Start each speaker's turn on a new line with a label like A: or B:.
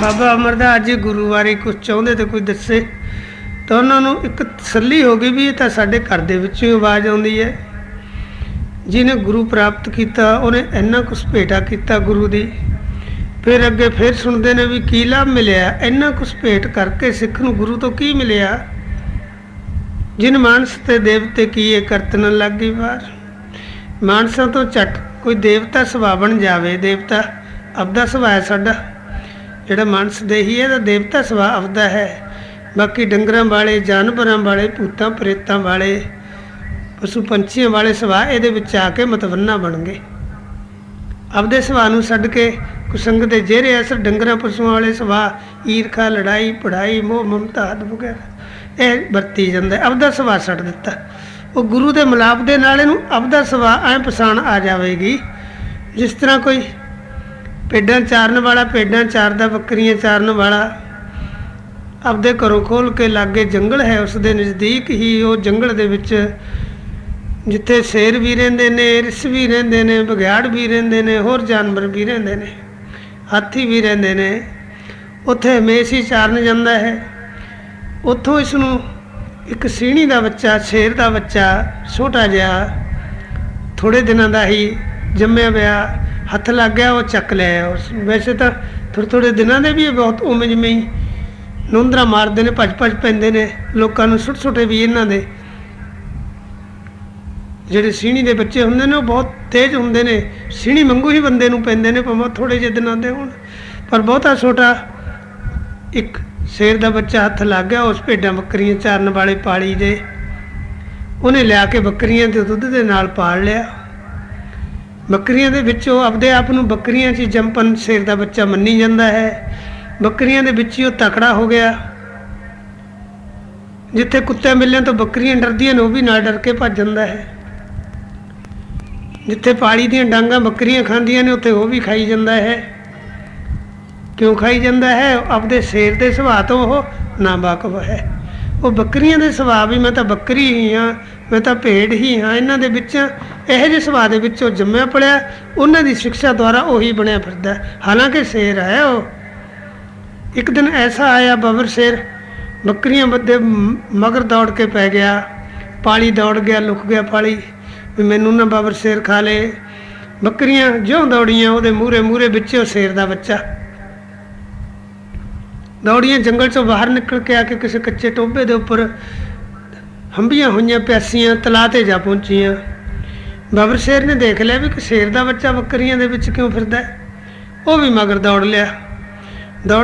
A: ਬਾਬਾ ਅਮਰਦਾਸ ਜੀ ਗੁਰੂ ਬਾਰੇ ਕੁਝ ਚਾਹੁੰਦੇ ਤੇ ਕੋਈ ਦੱਸੇ ਤਾਂ ਉਹਨਾਂ ਨੂੰ ਇੱਕ ਤਸੱਲੀ ਹੋ ਗਈ ਵੀ ਇਹ ਤਾਂ ਸਾਡੇ ਘਰ ਦੇ ਵਿੱਚੋਂ ਆਵਾਜ਼ ਆਉਂਦੀ ਹੈ। ਜਿਹਨੇ ਗੁਰੂ ਪ੍ਰਾਪਤ ਕੀਤਾ, ਉਹਨੇ ਇੰਨਾ ਕੁਛ ਭੇਟਾ ਕੀਤਾ ਗੁਰੂ ਦੀ। ਫਿਰ ਅੱਗੇ ਫਿਰ ਸੁਣਦੇ ਨੇ ਵੀ ਕੀ ਲਾਭ ਮਿਲਿਆ? ਇੰਨਾ ਕੁਛ ਭੇਟ ਕਰਕੇ ਸਿੱਖ ਨੂੰ ਗੁਰੂ ਤੋਂ ਕੀ ਮਿਲਿਆ? ਜਿਨ ਮਾਨਸ ਤੇ ਦੇਵਤੇ ਕੀ ਇਹ ਕਰਤਨ ਲੱਗੀ ਵਾਰ? ਮਾਨਸਾਂ ਤੋਂ ਝਟ ਕੋਈ ਦੇਵਤਾ ਸੁਭਾਅ ਬਣ ਜਾਵੇ, ਦੇਵਤਾ ਆਪਦਾ ਸੁਭਾਅ ਸਾਡਾ। ਜਿਹੜਾ ਮਨਸ ਦੇਹੀ ਹੈ ਤਾਂ ਦੇਵਤਾ ਸੁਭਾਅ ਆਪਦਾ ਹੈ। ਬਾਕੀ ਡੰਗਰਾਂ ਵਾਲੇ, ਜਾਨਵਰਾਂ ਵਾਲੇ, ਭੂਤਾਂ, ਪ੍ਰੇਤਾਂ ਵਾਲੇ, ਪਸ਼ੂ ਪੰਛੀਆਂ ਵਾਲੇ ਸੁਭਾਅ ਇਹਦੇ ਵਿੱਚ ਆ ਕੇ ਮਤਵੰਨਾ ਬਣ ਗਏ। ਆਪਦੇ ਸੁਭਾਅ ਨੂੰ ਛੱਡ ਕੇ ਕੁਸੰਗ ਦੇ ਜਿਹੜੇ ਅਸਰ ਡੰਗਰਾਂ, ਪਸ਼ੂਆਂ ਵਾਲੇ ਸੁਭਾਅ, ਈਰਖਾ, ਲੜਾਈ ਪੜਾਈ ਮੋਹ, ਮਮਤਾ, ਆਦਿ ਵਗੈਰਾ। ਇਹ ਵਰਤੀ ਜਾਂਦਾ ਆਪਦਾ ਸੁਭਾਅ ਛੱਡ ਦਿੱਤਾ। ਉਹ ਗੁਰੂ ਦੇ ਮਿਲਾਪ ਦੇ ਨਾਲ ਇਹਨੂੰ ਆਪਦਾ ਸੁਭਾਅ ਐ ਪਛਾਣ ਆ ਜਾਵੇਗੀ, ਜਿਸ ਤਰ੍ਹਾਂ ਕੋਈ ਭੇਡਾਂ ਚਾਰਨ ਵਾਲਾ ਭੇਡਾਂ ਚਾਰਦਾ ਬੱਕਰੀਆਂ ਚਾਰਨ ਵਾਲਾ। ਆਪਦੇ ਘਰੋਂ ਖੋਲ ਕੇ ਲਾਗੇ ਜੰਗਲ ਹੈ, ਉਸ ਦੇ ਨਜ਼ਦੀਕ ਹੀ ਉਹ ਜੰਗਲ ਦੇ ਵਿੱਚ, ਜਿੱਥੇ ਸ਼ੇਰ ਵੀ ਰਹਿੰਦੇ ਨੇ, ਰਿਸ ਵੀ ਰਹਿੰਦੇ ਨੇ ਬਗਿਆੜ ਵੀ ਰਹਿੰਦੇ ਨੇ, ਹੋਰ ਜਾਨਵਰ ਵੀ ਰਹਿੰਦੇ ਨੇ, ਹਾਥੀ ਵੀ ਰਹਿੰਦੇ ਨੇ। ਉੱਥੇ ਹਮੇਸ਼ਾ ਹੀ ਚਾਰਨ ਜਾਂਦਾ ਹੈ। ਉੱਥੋਂ ਇਸ ਨੂੰ ਇੱਕ ਸੀਣੀ ਦਾ ਬੱਚਾ, ਸ਼ੇਰ ਦਾ ਬੱਚਾ, ਛੋਟਾ ਜਿਹਾ ਥੋੜੇ ਦਿਨਾਂ ਦਾ ਹੀ ਜੰਮਿਆ ਪਿਆ ਹੱਥ ਲੱਗ ਗਿਆ, ਉਹ ਚੱਕ ਲਿਆ ਉਸ ਵੈਸੇ ਤਾਂ ਥੋੜ੍ਹੇ ਥੋੜੇ ਦਿਨਾਂ ਦੇ ਵੀ ਬਹੁਤ ਉਵੇਂ ਜਿਵੇਂ ਹੀ ਨੁੰਦਰਾ ਮਾਰਦੇ ਨੇ, ਭੱਜ ਭੱਜ ਪੈਂਦੇ ਨੇ, ਲੋਕਾਂ ਨੂੰ ਸੁੱਟ ਸੁੱਟੇ ਵੀ ਇਹਨਾਂ ਦੇ। ਜਿਹੜੇ ਸੀਣੀ ਦੇ ਬੱਚੇ ਹੁੰਦੇ ਨੇ, ਉਹ ਬਹੁਤ ਤੇਜ਼ ਹੁੰਦੇ ਨੇ। ਸੀਣੀ ਮੰਗੂ ਹੀ ਬੰਦੇ ਨੂੰ ਪੈਂਦੇ ਨੇ, ਭਾਵੇਂ ਥੋੜੇ ਜਿਹੇ ਦਿਨਾਂ ਦੇ ਹੋਣ। ਪਰ ਬਹੁਤਾ ਛੋਟਾ ਇੱਕ ਸ਼ੇਰ ਦਾ ਬੱਚਾ ਹੱਥ ਲੱਗ ਗਿਆ, ਉਸ ਭੇਡਾਂ ਬੱਕਰੀਆਂ ਚਾਰਨ ਵਾਲੇ ਪਾਲੀ ਦੇ। ਉਹਨੇ ਲਿਆ ਕੇ ਬੱਕਰੀਆਂ ਦੇ ਦੁੱਧ ਦੇ ਨਾਲ ਪਾਲ ਲਿਆ। ਬੱਕਰੀਆਂ ਦੇ ਵਿੱਚ ਉਹ ਆਪਦੇ ਆਪ ਨੂੰ ਬੱਕਰੀਆਂ 'ਚ ਹੀ ਜੰਪਨ ਸ਼ੇਰ ਦਾ ਬੱਚਾ ਮੰਨੀ ਜਾਂਦਾ ਹੈ। ਬੱਕਰੀਆਂ ਦੇ ਵਿੱਚ ਹੀ ਉਹ ਤਕੜਾ ਹੋ ਗਿਆ। ਜਿੱਥੇ ਕੁੱਤੇ ਮਿਲਣ ਤੋਂ ਬੱਕਰੀਆਂ ਡਰਦੀਆਂ ਨੇ, ਉਹ ਵੀ ਨਾ ਡਰ ਕੇ ਭੱਜ ਜਾਂਦਾ ਹੈ। ਜਿੱਥੇ ਪਾਲੀ ਦੀਆਂ ਡਾਂਗਾਂ ਬੱਕਰੀਆਂ ਖਾਂਦੀਆਂ ਨੇ, ਉੱਥੇ ਉਹ ਵੀ ਖਾਈ ਜਾਂਦਾ ਹੈ। ਕਿਉਂ ਖਾਈ ਜਾਂਦਾ ਹੈ? ਆਪਦੇ ਸ਼ੇਰ ਦੇ ਸੁਭਾਅ ਤੋਂ ਉਹ ਨਾ ਵਾਕਫ ਹੈ। ਉਹ ਬੱਕਰੀਆਂ ਦੇ ਸੁਭਾਅ ਵੀ ਮੈਂ ਤਾਂ ਬੱਕਰੀ ਹੀ ਹਾਂ, ਮੈਂ ਤਾਂ ਭੇਡ ਹੀ ਹਾਂ। ਇਹਨਾਂ ਦੇ ਵਿੱਚ ਇਹੋ ਜਿਹੇ ਸੁਭਾਅ ਦੇ ਵਿੱਚੋਂ ਜੰਮਿਆ ਪੜਿਆ, ਉਹਨਾਂ ਦੀ ਸਿੱਖਿਆ ਦੁਆਰਾ ਉਹੀ ਬਣਿਆ ਫਿਰਦਾ ਹਾਲਾਂਕਿ ਸ਼ੇਰ ਹੈ ਉਹ। ਇੱਕ ਦਿਨ ਐਸਾ ਆਇਆ ਬਬਰ ਸ਼ੇਰ, ਬੱਕਰੀਆਂ ਬੱਦੇ ਮਗਰ ਦੌੜ ਕੇ ਪੈ ਗਿਆ। ਪਾਲੀ ਦੌੜ ਗਿਆ, ਲੁਕ ਗਿਆ ਪਾਲੀ, ਵੀ ਮੈਨੂੰ ਨਾ ਬਬਰ ਸ਼ੇਰ ਖਾ ਲੇ। ਬੱਕਰੀਆਂ ਜਿਉਂ ਦੌੜੀਆਂ, ਉਹਦੇ ਮੂਰੇ ਮੂਰੇ ਵਿੱਚ ਉਹ ਸ਼ੇਰ ਦਾ ਬੱਚਾ। ਦੌੜੀਆਂ ਜੰਗਲ ਚੋਂ ਬਾਹਰ ਨਿਕਲ ਕੇ ਆ ਕੇ ਕਿਸੇ ਕੱਚੇ ਟੋਭੇ ਦੇ ਉੱਪਰ ਹੰਬੀਆਂ ਹੋਈਆਂ ਪਿਆਸੀਆਂ ਤਲਾ ਤੇ ਜਾ ਪਹੁੰਚੀਆਂ। ਬਬਰ ਸ਼ੇਰ ਨੇ ਦੇਖ ਲਿਆ ਵੀ ਕਿ ਸ਼ੇਰ ਦਾ ਬੱਚਾ ਬੱਕਰੀਆਂ ਦੇ ਵਿੱਚ ਕਿਉਂ ਫਿਰਦਾ ਉਹ ਵੀ ਮਗਰ ਦੌੜ ਲਿਆ।